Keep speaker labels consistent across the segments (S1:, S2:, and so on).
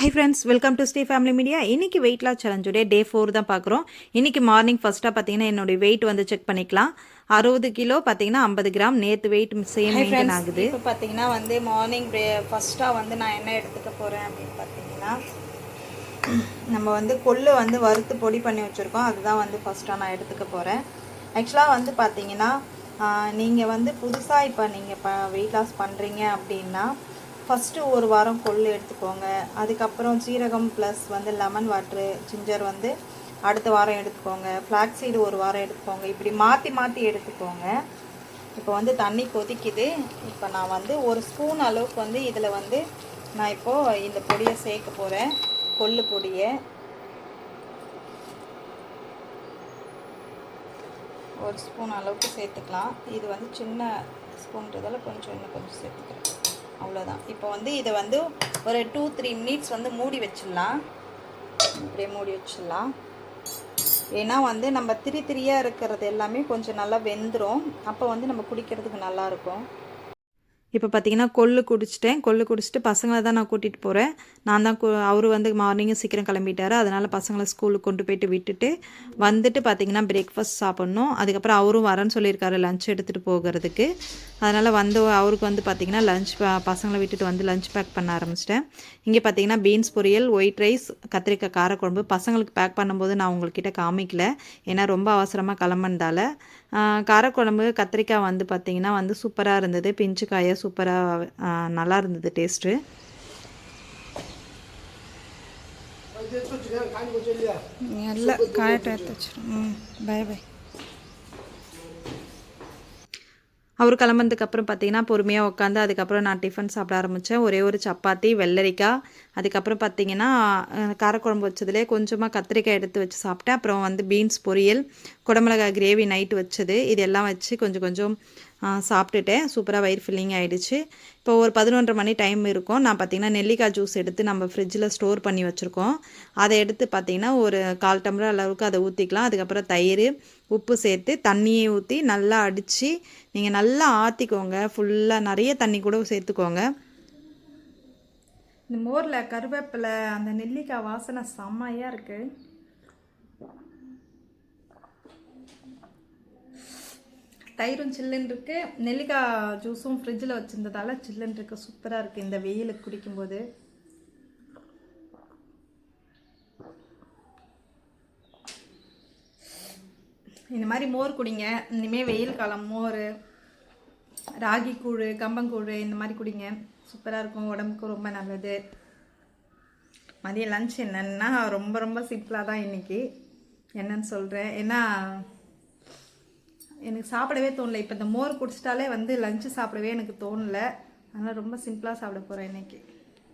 S1: Hi friends welcome to stay family media இன்னைக்கு weight loss சேலஞ்சுடைய day four தான் பார்க்குறோம். இன்னைக்கு மார்னிங் ஃபஸ்ட்டாக பார்த்தீங்கன்னா என்னுடைய வெயிட் வந்து செக் பண்ணிக்கலாம். அறுபது கிலோ பார்த்தீங்கன்னா ஐம்பது கிராம். நேற்று வெயிட் சேம் மெயின்டைன் ஆகுது.
S2: இப்போ பார்த்தீங்கன்னா வந்து மார்னிங் பிரே ஃபஸ்ட்டாக வந்து நான் என்ன எடுத்துக்க போகிறேன் அப்படின்னு பார்த்தீங்கன்னா நம்ம வந்து கொள்ளு வந்து வறுத்து பொடி பண்ணி வச்சுருக்கோம். அதுதான் வந்து ஃபஸ்ட்டாக நான் எடுத்துக்க போகிறேன் ஆக்சுவலாக வந்து பார்த்தீங்கன்னா நீங்கள் வந்து புதுசாக இப்போ நீங்கள் ப வெயிட் லாஸ் பண்ணுறீங்க அப்படின்னா ஃபஸ்ட்டு ஒரு வாரம் கொள்ளு எடுத்துக்கோங்க. அதுக்கப்புறம் சீரகம் ப்ளஸ் வந்து லெமன் வாட்ரு ஜிஞ்சர் வந்து அடுத்த வாரம் எடுத்துக்கோங்க. ஃப்ளாக் சீடு ஒரு வாரம் எடுத்துக்கோங்க. இப்படி மாற்றி மாற்றி எடுத்துக்கோங்க. இப்போ வந்து தண்ணி கொதிக்குது. இப்போ நான் வந்து ஒரு ஸ்பூன் அளவுக்கு வந்து இதில் வந்து நான் இப்போது இந்த பொடியை சேர்க்க போகிறேன் கொள்ளு பொடியை. ஒரு ஸ்பூன் அளவுக்கு சேர்த்துக்கலாம். இது வந்து சின்ன ஸ்பூன்றதால கொஞ்சம் இன்னும் கொஞ்சம் சேர்த்துக்கிறேன். அவ்வளோதான் இப்போ வந்து இதை வந்து ஒரு டூ த்ரீ மினிட்ஸ் வந்து மூடி வச்சிடலாம். அப்படியே மூடி வச்சிடலாம். ஏன்னா வந்து நம்ம திரி திரியாக இருக்கிறது எல்லாமே கொஞ்சம் நல்லா வெந்துடும் அப்போ வந்து நம்ம குடிக்கிறதுக்கு நல்லாயிருக்கும்
S1: இப்போ பார்த்தீங்கன்னா கொள்ளு குடிச்சிட்டேன். கொள்ளு குடிச்சிட்டு பசங்களை தான் நான் கூட்டிகிட்டு போகிறேன் நான் தான் அவர் வந்து மார்னிங்கும் சீக்கிரம் கிளம்பிட்டாரு. அதனால் பசங்களை ஸ்கூலுக்கு கொண்டு போயிட்டு விட்டுட்டு வந்துட்டு பார்த்தீங்கன்னா பிரேக்ஃபாஸ்ட் சாப்பிட்ணும். அதுக்கப்புறம் அவரும் வரேன்னு சொல்லியிருக்காரு லஞ்ச் எடுத்துகிட்டு போகிறதுக்கு. அதனால் வந்து அவருக்கு வந்து பார்த்திங்கன்னா லஞ்ச் பசங்களை விட்டுட்டு வந்து லஞ்ச் பேக் பண்ண ஆரம்பிச்சிட்டேன். இங்கே பார்த்தீங்கன்னா பீன்ஸ் பொரியல் ஒயிட் ரைஸ் கத்திரிக்காய் காரக்குழம்பு பசங்களுக்கு பேக் பண்ணும்போது நான் உங்கள்கிட்ட காமிக்கல. ஏன்னா ரொம்ப அவசரமாக கிளம்புனதால. காரக்குழம்பு கத்திரிக்காய் வந்து பார்த்திங்கன்னா வந்து சூப்பராக இருந்தது. பிஞ்சு காயை சூப்பராக நல்லா இருந்தது டேஸ்ட்டு
S2: ಎಲ್ಲ ಕಾಯಟ ம் பாய் பாய்
S1: அவர் கிளம்புனதுக்கு அப்புறம் பார்த்தீங்கன்னா பொறுமையாக உட்காந்து அதுக்கப்புறம் நான் டிஃபன் சாப்பிட ஆரம்பித்தேன் ஒரே ஒரு சப்பாத்தி வெள்ளரிக்காய் அதுக்கப்புறம் பார்த்தீங்கன்னா காரக்குழம்பு வச்சதுலே கொஞ்சமாக கத்திரிக்காய் எடுத்து வச்சு சாப்பிட்டேன். அப்புறம் வந்து பீன்ஸ் பொரியல் குடமிளகாய் கிரேவி நைட்டு வச்சது. இது எல்லாம் வச்சு கொஞ்சம் கொஞ்சம் சாப்பிட்டுட்டேன். சூப்பராக வயிறு ஃபில்லிங் ஆகிடுச்சு இப்போ ஒரு பதினொன்றரை மணி டைம் இருக்கும். நான் பார்த்தீங்கன்னா நெல்லிக்காய் ஜூஸ் எடுத்து நம்ம ஃப்ரிட்ஜில் ஸ்டோர் பண்ணி வச்சுருக்கோம். அதை எடுத்து பார்த்தீங்கன்னா ஒரு கால் டம்ளர் அளவுக்கு அதை ஊற்றிக்கலாம் அதுக்கப்புறம் தயிர் உப்பு சேர்த்து தண்ணியை ஊற்றி நல்லா அடித்து நீங்கள் நல்லா ஆற்றிக்கோங்க ஃபுல்லாக நிறைய தண்ணி கூட சேர்த்துக்கோங்க.
S2: இந்த மோரில் கருவேப்பிலை அந்த நெல்லிக்காய் வாசனை செம்மையாக இருக்குது தயிரும் சில்லுன்னு இருக்குது நெல்லிக்காய் ஜூஸும் ஃப்ரிட்ஜில் வச்சுருந்ததால சில்லுன்னு இருக்குது சூப்பராக இருக்குது இந்த வெயிலுக்கு குடிக்கும்போது. இந்த மாதிரி மோர் குடிங்க. இனிமேல் வெயில் காலம் மோர். ராகி கூழ் கம்பங்கூழ் இந்த மாதிரி குடிங்க. சூப்பராக இருக்கும் உடம்புக்கு ரொம்ப நல்லது. மதிய லஞ்ச் என்னென்னா ரொம்ப ரொம்ப சிம்பிளாக தான் இன்றைக்கி என்னன்னு சொல்கிறேன் ஏன்னா எனக்கு சாப்பிடவே தோணல. இப்போ இந்த மோர் குடிச்சிட்டாலே வந்து லஞ்சு சாப்பிடவே எனக்கு தோணல. அதனால் ரொம்ப சிம்பிளாக சாப்பிட போகிறேன் இன்றைக்கி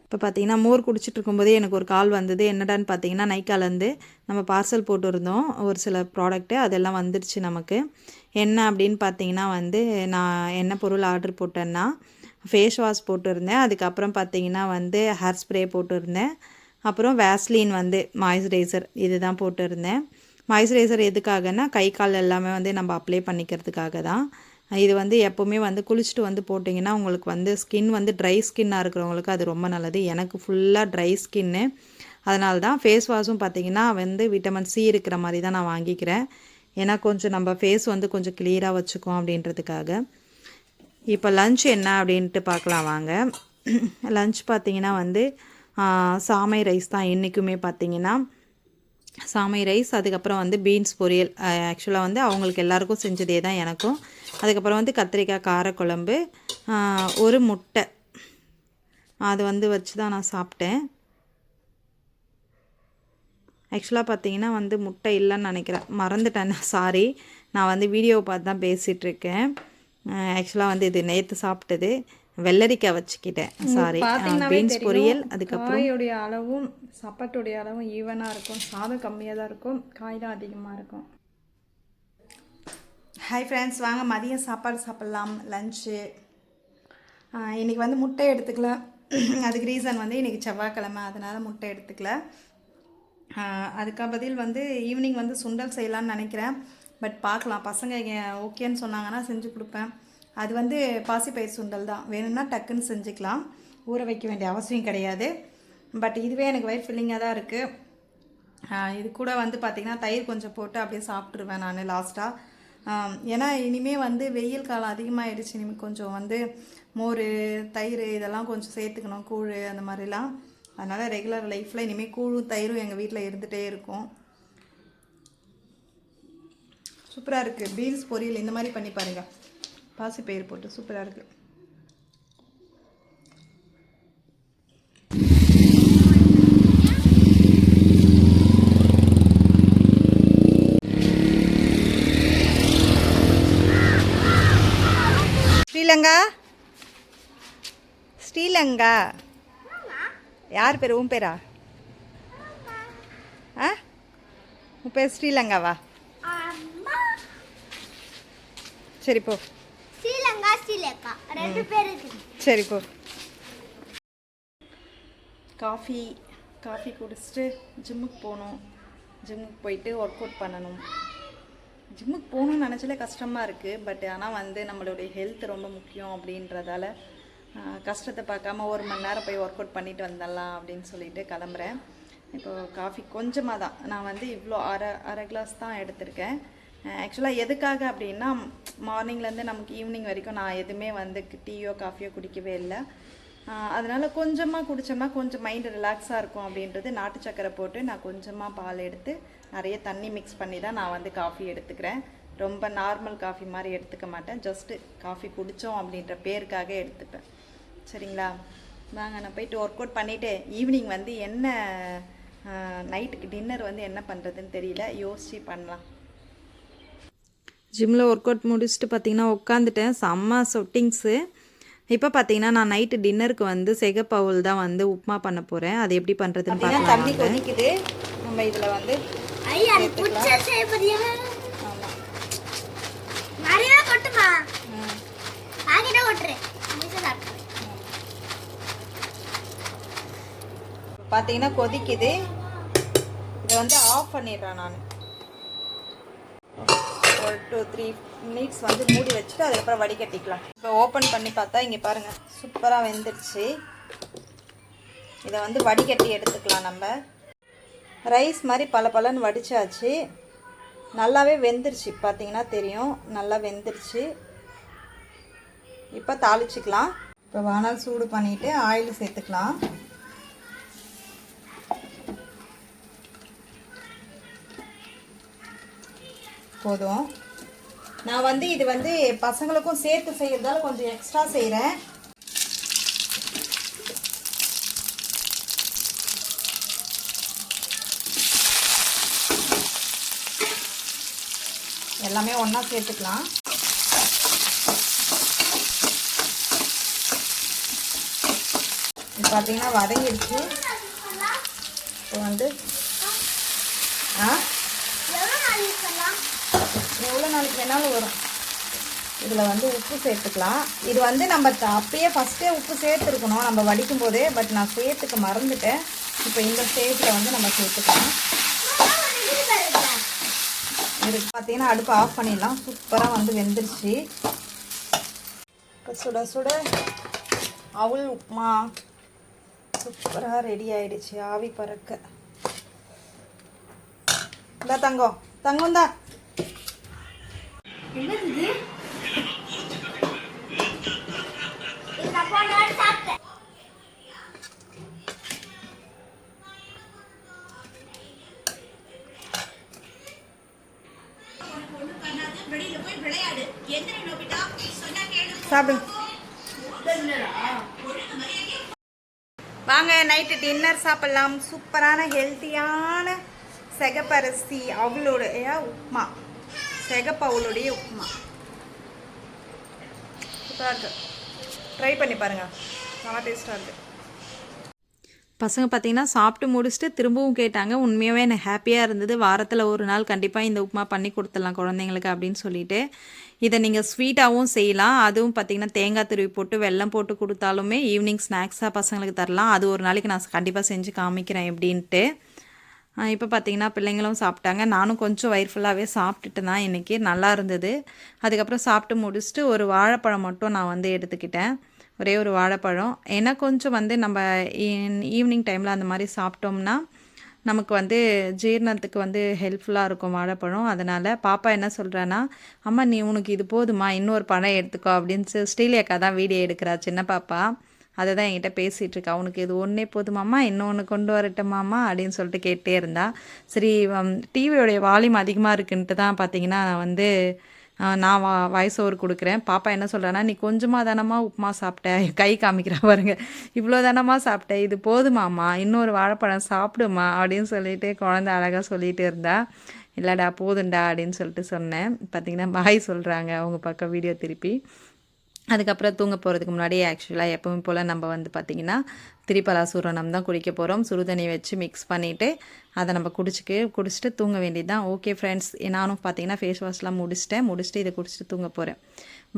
S1: இப்போ பார்த்தீங்கன்னா மோர் குடிச்சிட்டு இருக்கும்போதே எனக்கு ஒரு கால் வந்தது. என்னடான்னு பார்த்தீங்கன்னா நைக்காலேருந்து நம்ம பார்சல் போட்டிருந்தோம். ஒரு சில ப்ராடக்ட்டு அதெல்லாம் வந்துடுச்சு நமக்கு. என்ன அப்படின்னு பார்த்தீங்கன்னா வந்து நான் என்ன பொருள் ஆர்டர் போட்டேன்னா ஃபேஸ் வாஷ் போட்டிருந்தேன். அதுக்கப்புறம் பார்த்தீங்கன்னா வந்து ஹேர் ஸ்ப்ரே போட்டிருந்தேன். அப்புறம் வேஸ்லின் வந்து மாய்ஸ்சரைசர் இது தான் போட்டிருந்தேன். மாய்ஸ்சரைசர் எதுக்காகனா கை கால் எல்லாமே வந்து நம்ம அப்ளை பண்ணிக்கிறதுக்காக தான். இது வந்து எப்போவுமே வந்து குளிச்சுட்டு வந்து போட்டிங்கன்னா உங்களுக்கு வந்து ஸ்கின் வந்து ட்ரை ஸ்கின்னாக இருக்கிறவங்களுக்கு அது ரொம்ப நல்லது. எனக்கு ஃபுல்லாக ட்ரை ஸ்கின்னு அதனால தான் ஃபேஸ் வாஷும் பார்த்தீங்கன்னா வந்து விட்டமின் சி இருக்கிற மாதிரி தான் நான் வாங்கிக்கிறேன். ஏன்னா கொஞ்சம் நம்ம ஃபேஸ் வந்து கொஞ்சம் கிளியராக வச்சுக்கோம் அப்படின்றதுக்காக. இப்போ லஞ்ச் என்ன அப்படின்ட்டு பார்க்கலாம் வாங்க. லஞ்ச் பார்த்தீங்கன்னா வந்து சாமை ரைஸ் தான் என்றைக்குமே பார்த்தீங்கன்னா. சாமை ரைஸ் அதுக்கப்புறம் வந்து பீன்ஸ் பொரியல். ஆக்சுவலாக வந்து அவங்களுக்கு எல்லாருக்கும் செஞ்சதே தான் எனக்கும். அதுக்கப்புறம் வந்து கத்திரிக்காய் காரக்குழம்பு ஒரு முட்டை. அது வந்து வச்சு தான் நான் சாப்பிட்டேன். ஆக்சுவலாக பார்த்தீங்கன்னா வந்து முட்டை இல்லைன்னு நினைக்கிறேன். மறந்துட்டேன். சாரி நான் வந்து வீடியோவை பார்த்து தான் பேசிகிட்ருக்கேன் ஆக்சுவலாக வந்து இது நேற்று சாப்பிட்டது. வெள்ளரிக்காய் வச்சுக்கிட்டேன். சாரி பீன்ஸ் பொரியல் அதுக்கப்புறம்
S2: காயோடைய அளவும் சப்பாட்டுடைய அளவும் ஈவனாக இருக்கும். சாதம் கம்மியாக தான் இருக்கும். காய் தான் அதிகமாக இருக்கும். ஹாய் ஃப்ரெண்ட்ஸ் வாங்க மதியம் சாப்பாடு சாப்பிட்லாம். லஞ்சு இன்றைக்கி வந்து முட்டை எடுத்துக்கல. அதுக்கு ரீசன் வந்து இன்றைக்கி செவ்வாய்க்கிழமை. அதனால் முட்டை எடுத்துக்கல. ஆஹ் அதுக்கு பதில் வந்து ஈவினிங் வந்து சுண்டல் செய்யலாம்னு நினைக்கிறேன். பட் பார்க்கலாம். பசங்க ஓகேன்னு சொன்னாங்கன்னா செஞ்சு கொடுப்பேன். அது வந்து பாசிப்பயிர் சுண்டல் தான். வேணும்னா டக்குன்னு செஞ்சுக்கலாம். ஊற வைக்க வேண்டிய அவசியம் கிடையாது.
S1: பட் இதுவே எனக்கு வயிறு ஃபில்லிங்காக தான் இருக்குது இது கூட வந்து பார்த்திங்கன்னா தயிர் கொஞ்சம் போட்டு அப்படியே சாப்பிட்ருவேன் நான் லாஸ்ட்டாக ஏன்னா இனிமேல் வந்து வெயில் காலம் அதிகமாகிடுச்சு இனிமேல் கொஞ்சம் வந்து மோர் தயிர் இதெல்லாம் கொஞ்சம் சேர்த்துக்கணும். கூழ் அந்த மாதிரிலாம். அதனால் ரெகுலர் லைஃப்பில் இனிமேல் கூழும் தயிரும் எங்கள் வீட்டில் இருந்துகிட்டே இருக்கும். சூப்பராக இருக்குது பீன்ஸ் பொரியல் இந்த மாதிரி பண்ணி பாருங்கள் பாசிப்பயிர் போட்டு சூப்பராக இருக்குது ஸ்ரீலங்கா? ஸ்ரீலங்கா? யார் பேர்? உன் பேரா? ஆ? உன் பேர் ஸ்ரீலங்காவா
S3: அம்மா
S1: சரி போ.
S3: ஸ்ரீலங்கா ஸ்ரீலங்கா. ரெண்டு பேர்
S1: சரி போ. காஃபி காஃபி குடிச்சிட்டு ஜிம்முக்கு போகணும். ஜிம்முக்கு போயிட்டு ஒர்க் அவுட் பண்ணணும். ஜிம்முக்கு போகணும்னு நினச்சாலே கஷ்டமாக இருக்குது பட் ஆனால் வந்து நம்மளுடைய ஹெல்த் ரொம்ப முக்கியம் அப்படின்றதால கஷ்டத்தை பார்க்காம ஒரு மணி நேரம் போய் ஒர்க் அவுட் பண்ணிட்டு வந்துடலாம் அப்படின்னு சொல்லிட்டு கிளம்புறேன். இப்போ காஃபி கொஞ்சமாக தான் நான் வந்து இவ்வளோ அரை அரை கிளாஸ் தான் எடுத்திருக்கேன். ஆக்சுவலாக எதுக்காக அப்படின்னா மார்னிங்லேருந்து நமக்கு ஈவினிங் வரைக்கும் நான் எதுவுமே வந்து டீயோ காஃபியோ குடிக்கவே இல்லை. அதனால் கொஞ்சமாக குடித்தோம்னா கொஞ்சம் மைண்டு ரிலாக்ஸாக இருக்கும் அப்படின்றது நாட்டு சக்கரை போட்டு நான் கொஞ்சமாக பால் எடுத்து நிறைய தண்ணி மிக்ஸ் பண்ணி தான் நான் வந்து காஃபி எடுத்துக்கிறேன். ரொம்ப நார்மல் காஃபி மாதிரி எடுத்துக்க மாட்டேன். ஜஸ்ட்டு காஃபி குடித்தோம் அப்படின்ற பேருக்காக எடுத்துப்பேன். சரிங்களா? வாங்க நான் போயிட்டு ஒர்க் அவுட் பண்ணிவிட்டு ஈவினிங் வந்து என்ன நைட்டுக்கு டின்னர் வந்து என்ன பண்ணுறதுன்னு தெரியல. யோசிச்சு பண்ணலாம்.
S2: ஜிம்மில் ஒர்க் அவுட் முடிச்சுட்டு பார்த்தீங்கன்னா உட்காந்துட்டேன் செம்ம சொட்டிங்ஸு இப்போ பார்த்தீங்கன்னா நான் நைட்டு டின்னருக்கு வந்து செகப்பவுல் தான் வந்து உப்புமா பண்ண போகிறேன் அது எப்படி பண்ணுறதுன்னு
S1: பார்த்தீங்கன்னா
S2: பார்க்கலாம்
S1: தண்ணி கொதிக்குது. நம்ம இதில் வந்து பார்த்தீங்கன்னா கொதிக்குது. இதை வந்து ஆஃப் பண்ணிடுறேன் நான். ஒரு டூ த்ரீ மினிட்ஸ் வந்து மூடி வச்சுட்டு அதுக்கப்புறம் வடிகட்டிக்கலாம். இப்போ ஓப்பன் பண்ணி பார்த்தா இங்கே பாருங்கள் சூப்பராக வெந்துடுச்சு. இதை வந்து வடிகட்டி எடுத்துக்கலாம் நம்ம. ரைஸ் மாதிரி பல பலன்னு வடிச்சாச்சு. நல்லாவே வெந்துருச்சு பார்த்தீங்கன்னா தெரியும். நல்லா வெந்துருச்சு. இப்போ தாளிச்சிக்கலாம். இப்போ வானல் சூடு பண்ணிவிட்டு ஆயில் சேர்த்துக்கலாம். போதும். நான் வந்து இது வந்து பசங்களுக்கும் சேர்த்து செய்கிறதால கொஞ்சம் எக்ஸ்ட்ரா செய்கிறேன் எல்லாமே ஒன்றா சேர்த்துக்கலாம். இப்போ பார்த்தீங்கன்னா வதங்கிடுச்சு. இப்போ வந்து ஆ?
S3: எவ்வளோ
S1: நாளைக்கு வேணாலும் வரும்? இதில் வந்து உப்பு சேர்த்துக்கலாம். இது வந்து நம்ம த- அப்பயே ஃபஸ்ட்டே உப்பு சேர்த்துருக்கணும். நம்ம வடிக்கும் போதே பட் நான் சேர்த்துக்க மறந்துட்டேன். இப்போ இந்த ஸ்டேஜில் வந்து நம்ம சேர்த்துக்கலாம். இது பார்த்தீங்கன்னா அடுப்பு ஆஃப் பண்ணிடலாம். சூப்பராக வந்து வெந்துருச்சு. இப்போ சுட சுட அவள் உப்புமா. சூப்பராக ரெடி ஆயிடுச்சு. ஆவி பறக்க. இந்த தங்கம். தங்கம் தான்.
S3: என்னது இது?
S1: வாங்க நைட்டு டின்னர் சாப்பிடலாம். சூப்பரான ஹெல்த்தியான செகப்பரிசி அவளுடைய உப்புமா. செகப்பு உப்புமா. சூப்பராக இருக்கு. ட்ரை பண்ணி பாருங்கள் நல்லா டேஸ்ட்டாக இருக்குது
S2: பசங்க பார்த்தீங்கன்னா சாப்பிட்டு முடிச்சுட்டு திரும்பவும் கேட்டாங்க. உண்மையாகவே எனக்கு ஹாப்பியாக இருந்தது. வாரத்தில் ஒரு நாள் கண்டிப்பாக இந்த உப்புமா பண்ணி கொடுத்துடலாம் குழந்தைங்களுக்கு அப்படின்னு சொல்லிட்டு. இதை நீங்கள் ஸ்வீட்டாகவும் செய்யலாம். அதுவும் பார்த்தீங்கன்னா தேங்காய் துருவி போட்டு வெல்லம் போட்டு கொடுத்தாலுமே ஈவினிங் ஸ்நாக்ஸாக பசங்களுக்கு தரலாம். அது ஒரு நாளைக்கு நான் கண்டிப்பாக செஞ்சு காமிக்கிறேன் எப்படின்ட்டு. இப்போ பார்த்தீங்கன்னா பிள்ளைங்களும் சாப்பிட்டாங்க. நானும் கொஞ்சம் வயிறு ஃபுல்லாகவே சாப்பிட்டுட்டு தான் இன்றைக்கி நல்லா இருந்தது. அதுக்கப்புறம் சாப்பிட்டு முடிச்சுட்டு ஒரு வாழைப்பழம் மட்டும் நான் வந்து எடுத்துக்கிட்டேன்.
S1: ஒரே ஒரு வாழைப்பழம். ஏன்னா கொஞ்சம் வந்து நம்ம ஈவினிங் டைமில் அந்த மாதிரி சாப்பிட்டோம்னா நமக்கு வந்து ஜீரணத்துக்கு வந்து ஹெல்ப்ஃபுல்லாக இருக்கும் வாழைப்பழம். அதனால் பாப்பா என்ன சொல்கிறான்னா அம்மா நீ உனக்கு இது போதுமா? இன்னொரு பழம் எடுத்துக்கோ. அப்படின்னு ஸ்ரீலேக்கா தான் வீடியோ எடுக்கிறா சின்ன பாப்பா. அதை தான் என்கிட்ட பேசிகிட்டு இருக்கா அவனுக்கு இது ஒன்றே போதுமாம்மா இன்னொன்று கொண்டு வரட்டுமாம்மா அப்படின்னு சொல்லிட்டு கேட்டே இருந்தா. சரி டிவியோடைய வால்யூம் அதிகமாக இருக்குன்ட்டு தான் பார்த்தீங்கன்னா நான் வந்து நான் வா வாய்ஸ் ஓவர் கொடுக்குறேன். பாப்பா என்ன சொல்கிறான்னா நீ கொஞ்சமாக தானம்மா உப்புமா சாப்பிட்ட? கை காமிக்கிறா பாருங்க. இவ்வளோ தானம்மா சாப்பிட்டேன் இது போதுமாம்மா இன்னொரு வாழைப்பழம் சாப்பிடுமா? அப்படின்னு சொல்லிட்டு குழந்த அழகாக சொல்லிட்டு இருந்தா. இல்லைடா போதுண்டா அப்படின்னு சொல்லிட்டு சொன்னேன். பார்த்தீங்கன்னா பாய் சொல்கிறாங்க அவங்க பக்கம் வீடியோ திருப்பி. அதுக்கப்புறம் தூங்க போகிறதுக்கு முன்னாடி ஆக்சுவலாக எப்பவும் போல் நம்ம வந்து பார்த்திங்கன்னா திரிபலா சூரணம் தான் குடிக்க போகிறோம் சுடுதண்ணி வச்சு மிக்ஸ் பண்ணிவிட்டு அதை நம்ம குடிச்சிக்கு குடிச்சிட்டு தூங்க வேண்டியது தான் ஓகே ஃப்ரெண்ட்ஸ் நானும் பார்த்தீங்கன்னா ஃபேஸ் வாஷ்லாம் முடிச்சிட்டேன். முடிச்சுட்டு இதை குடிச்சிட்டு தூங்க போகிறேன்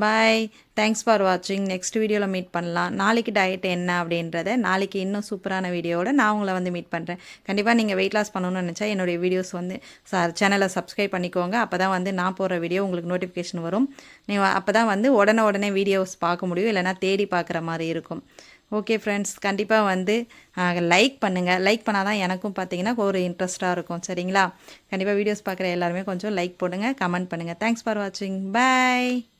S1: பாய் தேங்க்ஸ் ஃபார் வாட்சிங் நெக்ஸ்ட் வீடியோவில் மீட் பண்ணலாம். நாளைக்கு டயட் என்ன அப்படின்றத நாளைக்கு இன்னும் சூப்பரான வீடியோவோட நான் உங்களை வந்து மீட் பண்ணுறேன் கண்டிப்பாக நீங்கள் வெயிட் லாஸ் பண்ணணும்னு நினச்சா என்னுடைய வீடியோஸ் வந்து சார் சேனலை சப்ஸ்கிரைப் பண்ணிக்கோங்க. அப்போ தான் வந்து நான் போடுற வீடியோ உங்களுக்கு நோட்டிஃபிகேஷன் வரும். நீங்கள் அப்போ தான் வந்து உடனே உடனே வீடியோஸ் பார்க்க முடியும். இல்லைனா தேடி பார்க்குற மாதிரி இருக்கும். ஓகே ஃப்ரெண்ட்ஸ் கண்டிப்பாக வந்து லைக் பண்ணுங்கள் லைக் பண்ணால் தான் எனக்கும் பார்த்தீங்கன்னா ஒரு இன்ட்ரெஸ்ட்டாக இருக்கும். சரிங்களா? கண்டிப்பாக வீடியோஸ் பார்க்குற எல்லாருமே கொஞ்சம் லைக் போடுங்க கமெண்ட் பண்ணுங்கள் தேங்க்ஸ் ஃபார் வாட்சிங் பை